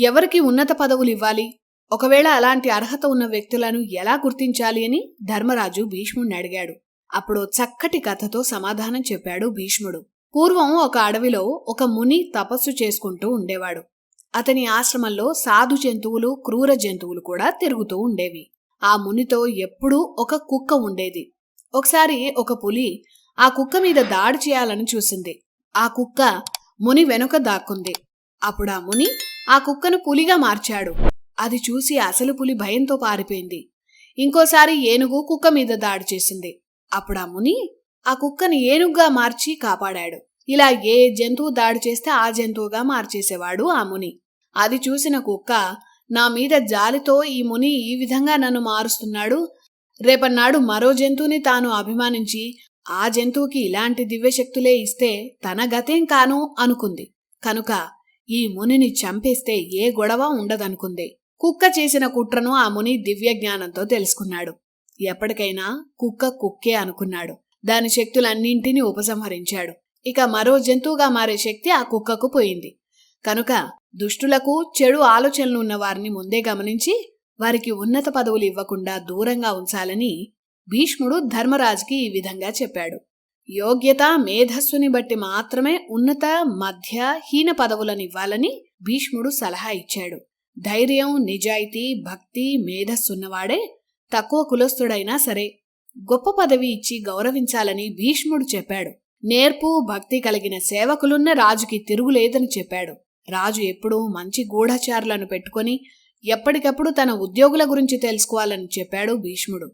ఎవరికి ఉన్నత పదవులు ఇవ్వాలి? ఒకవేళ అలాంటి అర్హత ఉన్న వ్యక్తులను ఎలా గుర్తించాలి అని ధర్మరాజు భీష్ముడిని అడిగాడు. అప్పుడు చక్కటి కథతో సమాధానం చెప్పాడు భీష్ముడు. పూర్వం ఒక అడవిలో ఒక ముని తపస్సు చేసుకుంటూ ఉండేవాడు. అతని ఆశ్రమంలో సాధు జంతువులు క్రూర జంతువులు కూడా తిరుగుతూ ఉండేవి. ఆ మునితో ఎప్పుడూ ఒక కుక్క ఉండేది. ఒకసారి ఒక పులి ఆ కుక్క మీద దాడి చేయాలని చూసింది. ఆ కుక్క ముని వెనుక దాక్కుంది. అప్పుడు ఆ ముని ఆ కుక్కను పులిగా మార్చాడు. అది చూసి అసలు పులి భయంతో పారిపోయింది. ఇంకోసారి ఏనుగు కుక్క మీద దాడి చేసింది. అప్పుడు ఆ ముని ఆ కుక్కని ఏనుగుగా మార్చి కాపాడాడు. ఇలా ఏ జంతువు దాడి చేస్తే ఆ జంతువుగా మార్చేసేవాడు ఆ ముని. అది చూసిన కుక్క నా మీద జాలితో ఈ ముని ఈ విధంగా నన్ను మారుస్తున్నాడు. రేపన్నాడు మరో జంతువుని తాను అభిమానించి ఆ జంతువుకి ఇలాంటి దివ్యశక్తులే ఇస్తే తన గతేం కాను అనుకుంది. కనుక ఈ మునిని చంపేస్తే ఏ గొడవ ఉండదనుకుంది. కుక్క చేసిన కుట్రను ఆ ముని దివ్య జ్ఞానంతో తెలుసుకున్నాడు. ఎప్పటికైనా కుక్క కుక్కే అనుకున్నాడు. దాని శక్తులన్నింటినీ ఉపసంహరించాడు. ఇక మరో జంతువుగా మారే శక్తి ఆ కుక్కకు పోయింది. కనుక దుష్టులకు చెడు ఆలోచనలు ఉన్న వారిని ముందే గమనించి వారికి ఉన్నత పదవులు ఇవ్వకుండా దూరంగా ఉంచాలని భీష్ముడు ధర్మరాజుకి ఈ విధంగా చెప్పాడు. యోగ్యత మేధస్సుని బట్టి మాత్రమే ఉన్నత మధ్య హీన పదవులను ఇవ్వాలని భీష్ముడు సలహా ఇచ్చాడు. ధైర్యం నిజాయితీ భక్తి మేధస్సున్నవాడే తక్కువ కులస్థుడైనా సరే గొప్ప పదవి ఇచ్చి గౌరవించాలని భీష్ముడు చెప్పాడు. నేర్పు భక్తి కలిగిన సేవకులున్న రాజుకి తిరుగులేదని చెప్పాడు. రాజు ఎప్పుడూ మంచి గూఢచారులను పెట్టుకొని ఎప్పటికప్పుడు తన ఉద్యోగుల గురించి తెలుసుకోవాలని చెప్పాడు భీష్ముడు.